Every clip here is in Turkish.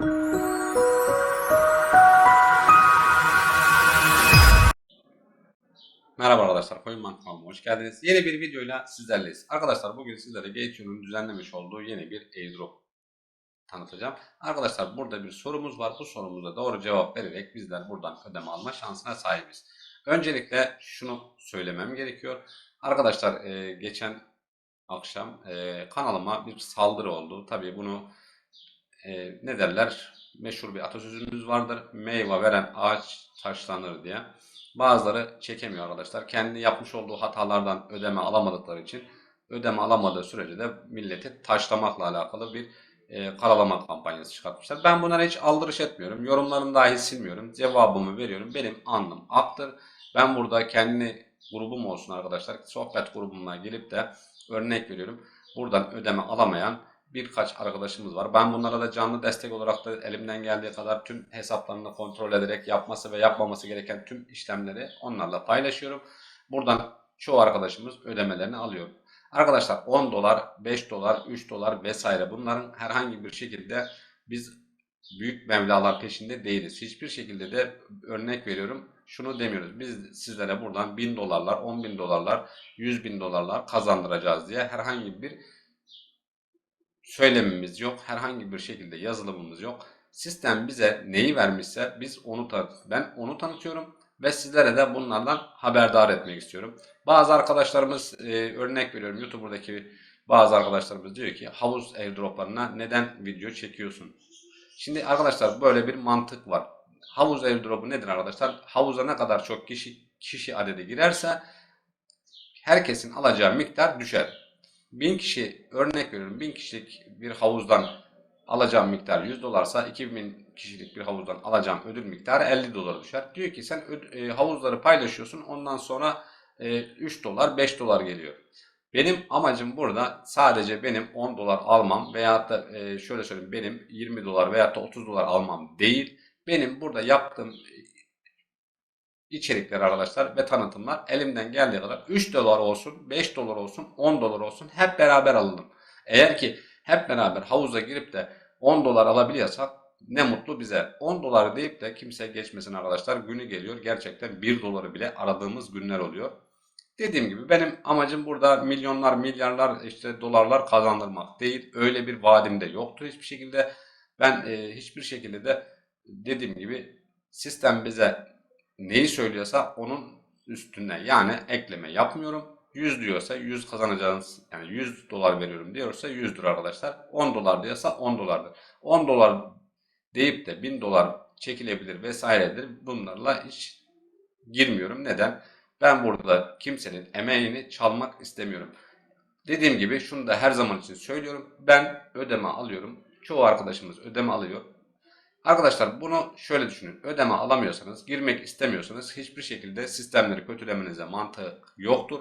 Merhaba arkadaşlar, Coin kanalıma hoş geldiniz. Yeni bir videoyla sizlerleyiz. Arkadaşlar bugün sizlere Gateon'un düzenlemiş olduğu yeni bir airdrop tanıtacağım. Arkadaşlar burada bir sorumuz var. Bu sorumuza doğru cevap vererek bizler buradan ödeme alma şansına sahibiz. Öncelikle şunu söylemem gerekiyor. Arkadaşlar e, geçen akşam e, kanalıma bir saldırı oldu. Tabii bunu e, ne derler? Meşhur bir atasözümüz vardır. Meyve veren ağaç taşlanır diye. Bazıları çekemiyor arkadaşlar. Kendi yapmış olduğu hatalardan ödeme alamadıkları için ödeme alamadığı sürece de milleti taşlamakla alakalı bir e, karalama kampanyası çıkartmışlar. Ben bunlara hiç aldırış etmiyorum. Yorumlarını dahi silmiyorum. Cevabımı veriyorum. Benim anlam aktır. Ben burada kendi grubum olsun arkadaşlar. Sohbet grubumla gelip de örnek veriyorum. Buradan ödeme alamayan birkaç arkadaşımız var. Ben bunlara da canlı destek olarak da elimden geldiği kadar tüm hesaplarını kontrol ederek yapması ve yapmaması gereken tüm işlemleri onlarla paylaşıyorum. Buradan çoğu arkadaşımız ödemelerini alıyor. Arkadaşlar 10 dolar, 5 dolar, 3 dolar vesaire bunların herhangi bir şekilde biz büyük mevlalar peşinde değiliz. Hiçbir şekilde de örnek veriyorum şunu demiyoruz. Biz sizlere buradan 1000 dolarlar, 10 bin dolarlar, 100 bin dolarlar kazandıracağız diye herhangi bir söylemimiz yok. Herhangi bir şekilde yazılımımız yok. Sistem bize neyi vermişse biz onu ben onu tanıtıyorum ve sizlere de bunlardan haberdar etmek istiyorum. Bazı arkadaşlarımız e, örnek veriyorum YouTube'daki bazı arkadaşlarımız diyor ki havuz airdroplarına neden video çekiyorsun? Şimdi arkadaşlar böyle bir mantık var. Havuz airdropu nedir arkadaşlar? Havuza ne kadar çok kişi kişi adedi girerse herkesin alacağı miktar düşer. 1000 kişi örnek veriyorum 1000 kişilik bir havuzdan alacağım miktar 100 dolarsa 2000 kişilik bir havuzdan alacağım ödül miktarı 50 dolar düşer. Diyor ki sen e, havuzları paylaşıyorsun ondan sonra e, 3 dolar 5 dolar geliyor. Benim amacım burada sadece benim 10 dolar almam veyahut da e, şöyle söyleyeyim benim 20 dolar veyahut da 30 dolar almam değil. Benim burada yaptığım içerikler arkadaşlar ve tanıtımlar elimden geldiği kadar 3 dolar olsun, 5 dolar olsun, 10 dolar olsun hep beraber alalım. Eğer ki hep beraber havuza girip de 10 dolar alabiliyorsak ne mutlu bize. 10 dolar deyip de kimse geçmesin arkadaşlar. Günü geliyor gerçekten 1 doları bile aradığımız günler oluyor. Dediğim gibi benim amacım burada milyonlar, milyarlar işte dolarlar kazandırmak değil. Öyle bir vaadim de yoktu hiçbir şekilde. Ben e, hiçbir şekilde de dediğim gibi sistem bize neyi söylüyorsa onun üstüne yani ekleme yapmıyorum. 100 diyorsa 100 kazanacağınız yani 100 dolar veriyorum diyorsa 100'dür arkadaşlar. 10 dolar diyorsa 10 dolardır. 10 dolar deyip de 1000 dolar çekilebilir vesairedir. Bunlarla hiç girmiyorum. Neden? Ben burada kimsenin emeğini çalmak istemiyorum. Dediğim gibi şunu da her zaman için söylüyorum. Ben ödeme alıyorum. Çoğu arkadaşımız ödeme alıyor. Arkadaşlar bunu şöyle düşünün. Ödeme alamıyorsanız, girmek istemiyorsanız hiçbir şekilde sistemleri kötülemenize mantığı yoktur.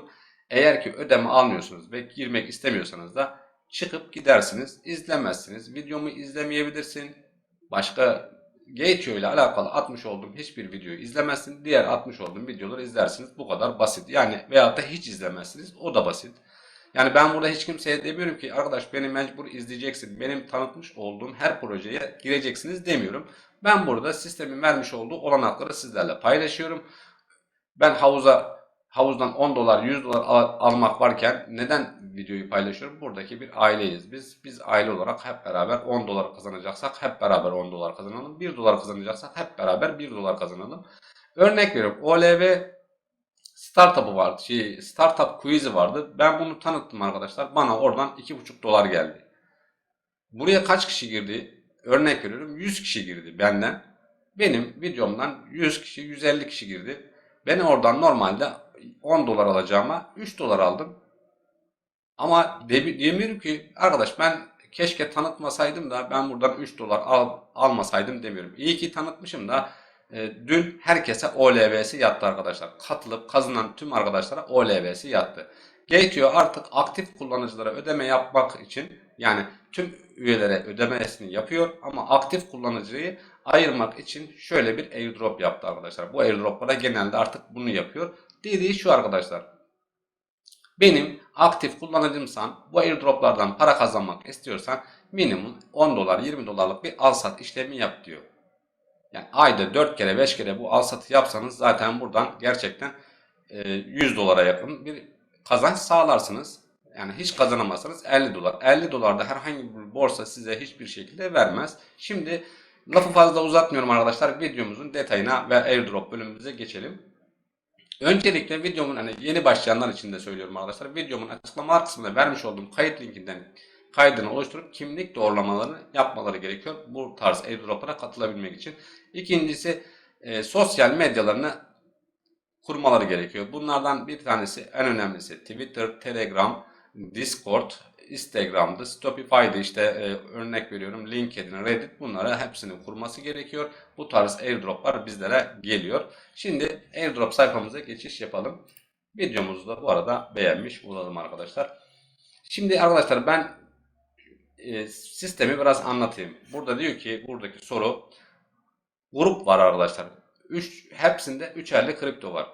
Eğer ki ödeme almıyorsunuz ve girmek istemiyorsanız da çıkıp gidersiniz, izlemezsiniz. Videomu izlemeyebilirsin. Başka Gateo ile alakalı atmış olduğum hiçbir videoyu izlemezsin. Diğer atmış olduğum videoları izlersiniz. Bu kadar basit. Yani veyahut da hiç izlemezsiniz. O da basit. Yani ben burada hiç kimseye demiyorum ki arkadaş beni mecbur izleyeceksin. Benim tanıtmış olduğum her projeye gireceksiniz demiyorum. Ben burada sistemin vermiş olduğu olanakları sizlerle paylaşıyorum. Ben havuza havuzdan 10 dolar 100 dolar al- almak varken neden videoyu paylaşıyorum? Buradaki bir aileyiz biz. Biz aile olarak hep beraber 10 dolar kazanacaksak hep beraber 10 dolar kazanalım. 1 dolar kazanacaksak hep beraber 1 dolar kazanalım. Örnek veriyorum. OLV startup'ı vardı. Şey, startup quiz'i vardı. Ben bunu tanıttım arkadaşlar. Bana oradan 2,5 dolar geldi. Buraya kaç kişi girdi? Örnek veriyorum 100 kişi girdi benden. Benim videomdan 100 kişi, 150 kişi girdi. Ben oradan normalde 10 dolar alacağıma 3 dolar aldım. Ama de- demiyorum ki arkadaş ben keşke tanıtmasaydım da ben buradan 3 dolar al, almasaydım demiyorum. İyi ki tanıtmışım da dün herkese OLV'si yattı arkadaşlar. Katılıp kazanan tüm arkadaşlara OLV'si yattı. Gateo artık aktif kullanıcılara ödeme yapmak için yani tüm üyelere ödemesini yapıyor ama aktif kullanıcıyı ayırmak için şöyle bir airdrop yaptı arkadaşlar. Bu airdroplara genelde artık bunu yapıyor. Dediği şu arkadaşlar. Benim aktif kullanıcımsan bu airdroplardan para kazanmak istiyorsan minimum 10 dolar 20 dolarlık bir al sat işlemi yap diyor. Yani ayda 4 kere 5 kere bu al satı yapsanız zaten buradan gerçekten e, 100 dolara yakın bir kazanç sağlarsınız. Yani hiç kazanamazsanız 50 dolar. 50 dolarda herhangi bir borsa size hiçbir şekilde vermez. Şimdi lafı fazla uzatmıyorum arkadaşlar. Videomuzun detayına ve airdrop bölümümüze geçelim. Öncelikle videomun hani yeni başlayanlar için de söylüyorum arkadaşlar. Videomun açıklama kısmında vermiş olduğum kayıt linkinden kaydını oluşturup kimlik doğrulamalarını yapmaları gerekiyor. Bu tarz airdroplara katılabilmek için. İkincisi e, sosyal medyalarını kurmaları gerekiyor. Bunlardan bir tanesi en önemlisi Twitter, Telegram, Discord, Instagram'dı, Shopify'dı işte e, örnek veriyorum LinkedIn, Reddit bunları hepsini kurması gerekiyor. Bu tarz airdroplar bizlere geliyor. Şimdi airdrop sayfamıza geçiş yapalım. Videomuzu da bu arada beğenmiş olalım arkadaşlar. Şimdi arkadaşlar ben e, sistemi biraz anlatayım. Burada diyor ki buradaki soru grup var arkadaşlar. Üç, hepsinde üçerli kripto var.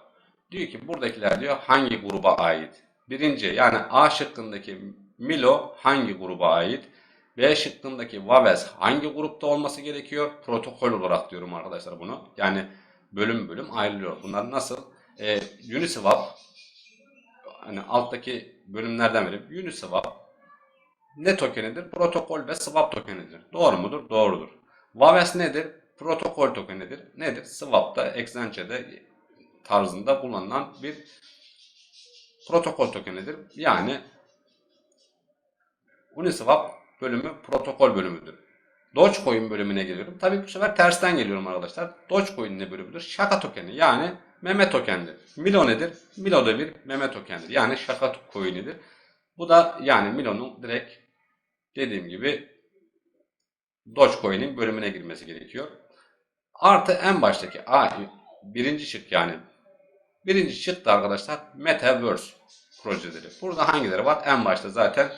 Diyor ki buradakiler diyor hangi gruba ait? Birinci yani A şıkkındaki Milo hangi gruba ait? B şıkkındaki Waves hangi grupta olması gerekiyor? Protokol olarak diyorum arkadaşlar bunu. Yani bölüm bölüm ayrılıyor. Bunlar nasıl? Ee, Uniswap hani alttaki bölümlerden verip Uniswap ne tokenidir? Protokol ve swap tokenidir. Doğru mudur? Doğrudur. Waves nedir? Protokol tokenidir. Nedir? Swap'ta, Exchange'de tarzında kullanılan bir protokol tokenidir. Yani Uniswap bölümü protokol bölümüdür. Dogecoin bölümüne geliyorum. Tabii bu sefer tersten geliyorum arkadaşlar. Dogecoin ne bölümüdür? Şaka tokeni yani meme tokendir. Milo nedir? Milo da bir meme tokendir. Yani şaka coin'idir. Bu da yani Milo'nun direkt dediğim gibi Dogecoin'in bölümüne girmesi gerekiyor. Artı en baştaki A birinci şık yani birinci şık da arkadaşlar Metaverse projeleri. Burada hangileri var? En başta zaten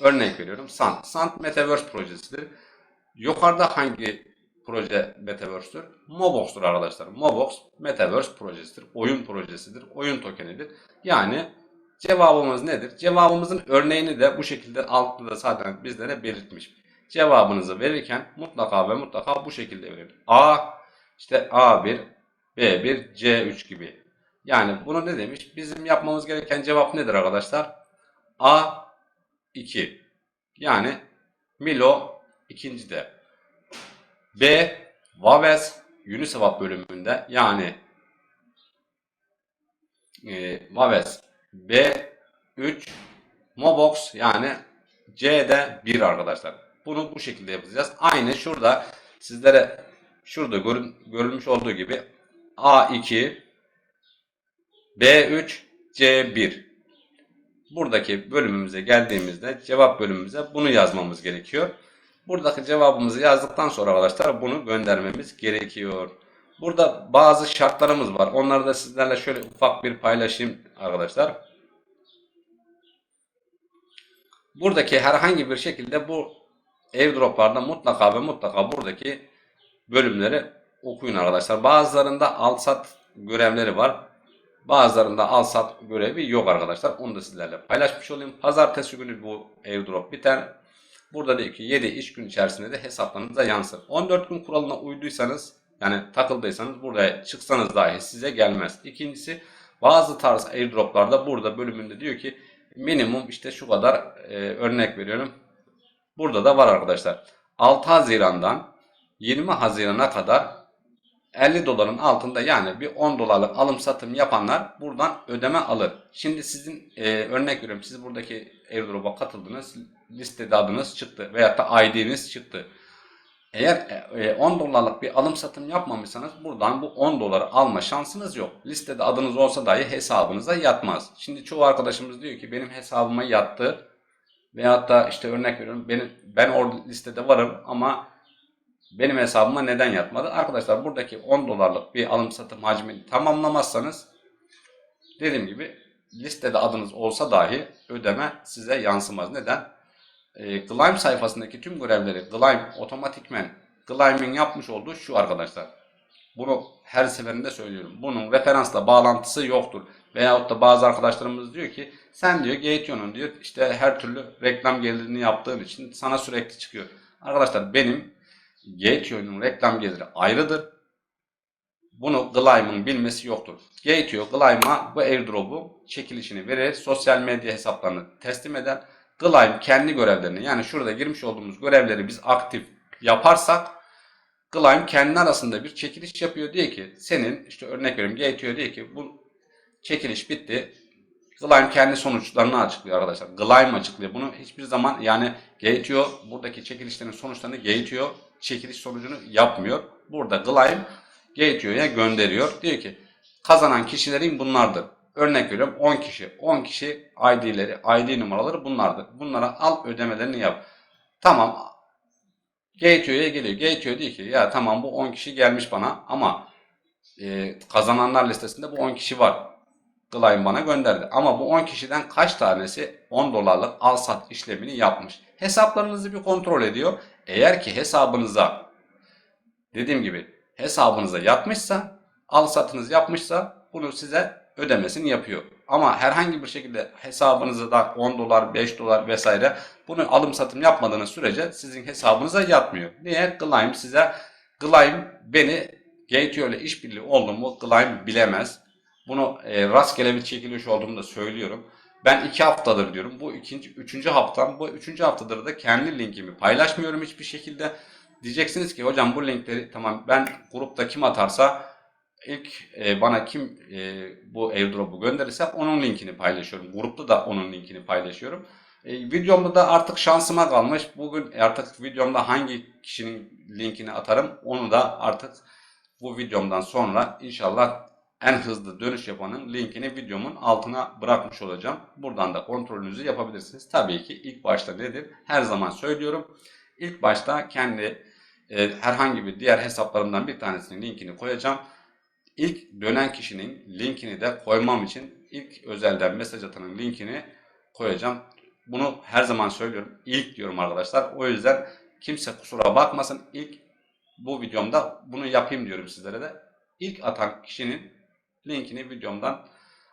örnek veriyorum. Sant. Sant Metaverse projesidir. Yukarıda hangi proje Metaverse'tür? Mobox'tur arkadaşlar. Mobox Metaverse projesidir. Oyun projesidir. Oyun tokenidir. Yani cevabımız nedir? Cevabımızın örneğini de bu şekilde altta da zaten bizlere belirtmiş. Cevabınızı verirken mutlaka ve mutlaka bu şekilde verin. A işte A1, B1, C3 gibi. Yani bunu ne demiş? Bizim yapmamız gereken cevap nedir arkadaşlar? A2. Yani Milo ikincide. B Waves Uniswap bölümünde yani e, Waves B3 Mobox yani C'de 1 arkadaşlar. Bunu bu şekilde yapacağız. Aynı şurada sizlere şurada görün, görülmüş olduğu gibi A2 B3 C1 buradaki bölümümüze geldiğimizde cevap bölümümüze bunu yazmamız gerekiyor. Buradaki cevabımızı yazdıktan sonra arkadaşlar bunu göndermemiz gerekiyor. Burada bazı şartlarımız var. Onları da sizlerle şöyle ufak bir paylaşayım arkadaşlar. Buradaki herhangi bir şekilde bu airdroplarda mutlaka ve mutlaka buradaki bölümleri okuyun arkadaşlar. Bazılarında al sat görevleri var. Bazılarında al sat görevi yok arkadaşlar. Onu da sizlerle paylaşmış olayım. Pazartesi günü bu airdrop biter. Burada diyor ki 7 iş gün içerisinde de hesaplarınıza yansır. 14 gün kuralına uyduysanız yani takıldıysanız buraya çıksanız dahi size gelmez. İkincisi bazı tarz airdroplarda burada bölümünde diyor ki minimum işte şu kadar e, örnek veriyorum. Burada da var arkadaşlar. 6 Haziran'dan 20 Haziran'a kadar 50 doların altında yani bir 10 dolarlık alım satım yapanlar buradan ödeme alır. Şimdi sizin e, örnek veriyorum siz buradaki airdrop'a katıldınız listede adınız çıktı veyahut da ID'niz çıktı. Eğer e, 10 dolarlık bir alım satım yapmamışsanız buradan bu 10 doları alma şansınız yok. Listede adınız olsa dahi hesabınıza yatmaz. Şimdi çoğu arkadaşımız diyor ki benim hesabıma yattı veyahut da işte örnek veriyorum benim, ben o listede varım ama benim hesabıma neden yatmadı? Arkadaşlar buradaki 10 dolarlık bir alım satım hacmini tamamlamazsanız dediğim gibi listede adınız olsa dahi ödeme size yansımaz. Neden? E, Gleim sayfasındaki tüm görevleri Gleim otomatikmen Gleim'in yapmış olduğu şu arkadaşlar. Bunu her seferinde söylüyorum. Bunun referansla bağlantısı yoktur. Veyahut da bazı arkadaşlarımız diyor ki sen diyor Gateon'un diyor işte her türlü reklam gelirini yaptığın için sana sürekli çıkıyor. Arkadaşlar benim Gateon'un reklam geliri ayrıdır. Bunu Glyme'ın bilmesi yoktur. Gateo Glyme'a bu airdrop'u çekilişini verir. Sosyal medya hesaplarını teslim eder. Glyme kendi görevlerini yani şurada girmiş olduğumuz görevleri biz aktif yaparsak Glyme kendi arasında bir çekiliş yapıyor. Diyor ki senin işte örnek veriyorum Gateo diyor ki bu çekiliş bitti. Glyme kendi sonuçlarını açıklıyor arkadaşlar. Glyme açıklıyor. Bunu hiçbir zaman yani Gateo buradaki çekilişlerin sonuçlarını Gateo çekiliş sonucunu yapmıyor. Burada Glyme Gateo'ya gönderiyor. Diyor ki kazanan kişilerin bunlardır. Örnek veriyorum 10 kişi. 10 kişi ID'leri, ID numaraları bunlardır. Bunlara al ödemelerini yap. Tamam. Gateo'ya geliyor. Gateo diyor ki ya tamam bu 10 kişi gelmiş bana ama e, kazananlar listesinde bu 10 kişi var. Glyme bana gönderdi. Ama bu 10 kişiden kaç tanesi 10 dolarlık al sat işlemini yapmış. Hesaplarınızı bir kontrol ediyor. Eğer ki hesabınıza dediğim gibi hesabınıza yatmışsa al satınız yapmışsa bunu size ödemesini yapıyor. Ama herhangi bir şekilde hesabınıza da 10 dolar 5 dolar vesaire bunu alım satım yapmadığınız sürece sizin hesabınıza yatmıyor. Niye? Glyme size Glyme beni Gateo ile işbirliği oldu mu Glyme bilemez. Bunu e, rastgele bir çekiliş olduğunu da söylüyorum. Ben iki haftadır diyorum. Bu ikinci, üçüncü haftam. Bu üçüncü haftadır da kendi linkimi paylaşmıyorum hiçbir şekilde. Diyeceksiniz ki hocam bu linkleri tamam ben grupta kim atarsa ilk e, bana kim e, bu airdrop'u gönderirse onun linkini paylaşıyorum. Grupta da onun linkini paylaşıyorum. E, videomda da artık şansıma kalmış. Bugün artık videomda hangi kişinin linkini atarım onu da artık bu videomdan sonra inşallah en hızlı dönüş yapanın linkini videomun altına bırakmış olacağım. Buradan da kontrolünüzü yapabilirsiniz. Tabii ki ilk başta nedir? Her zaman söylüyorum. İlk başta kendi e, herhangi bir diğer hesaplarımdan bir tanesinin linkini koyacağım. İlk dönen kişinin linkini de koymam için ilk özelden mesaj atanın linkini koyacağım. Bunu her zaman söylüyorum. İlk diyorum arkadaşlar. O yüzden kimse kusura bakmasın. İlk bu videomda bunu yapayım diyorum sizlere de. İlk atan kişinin linkini videomdan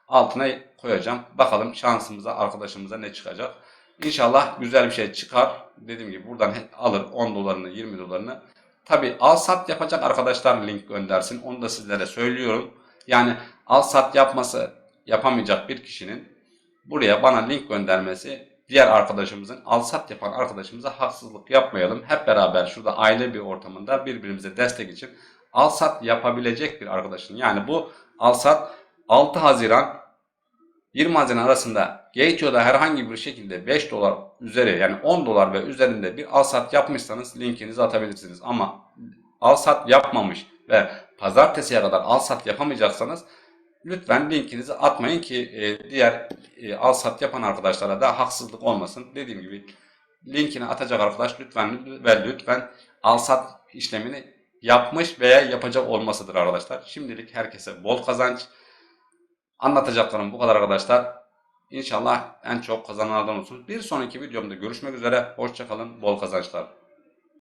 altına koyacağım. Bakalım şansımıza, arkadaşımıza ne çıkacak. İnşallah güzel bir şey çıkar. Dediğim gibi buradan alır 10 dolarını, 20 dolarını. Tabi al sat yapacak arkadaşlar link göndersin. Onu da sizlere söylüyorum. Yani al sat yapması yapamayacak bir kişinin buraya bana link göndermesi diğer arkadaşımızın al sat yapan arkadaşımıza haksızlık yapmayalım. Hep beraber şurada aile bir ortamında birbirimize destek için al sat yapabilecek bir arkadaşın yani bu al sat 6 Haziran 20 Haziran arasında Gateo'da herhangi bir şekilde 5 dolar üzeri yani 10 dolar ve üzerinde bir al sat yapmışsanız linkinizi atabilirsiniz. Ama al sat yapmamış ve pazartesiye kadar al sat yapamayacaksanız lütfen linkinizi atmayın ki e, diğer e, al sat yapan arkadaşlara da haksızlık olmasın. Dediğim gibi linkini atacak arkadaş lütfen ve lütfen al sat işlemini yapmış veya yapacak olmasıdır arkadaşlar. Şimdilik herkese bol kazanç. Anlatacaklarım bu kadar arkadaşlar. İnşallah en çok kazananlardan olsun. Bir sonraki videomda görüşmek üzere. Hoşçakalın. Bol kazançlar.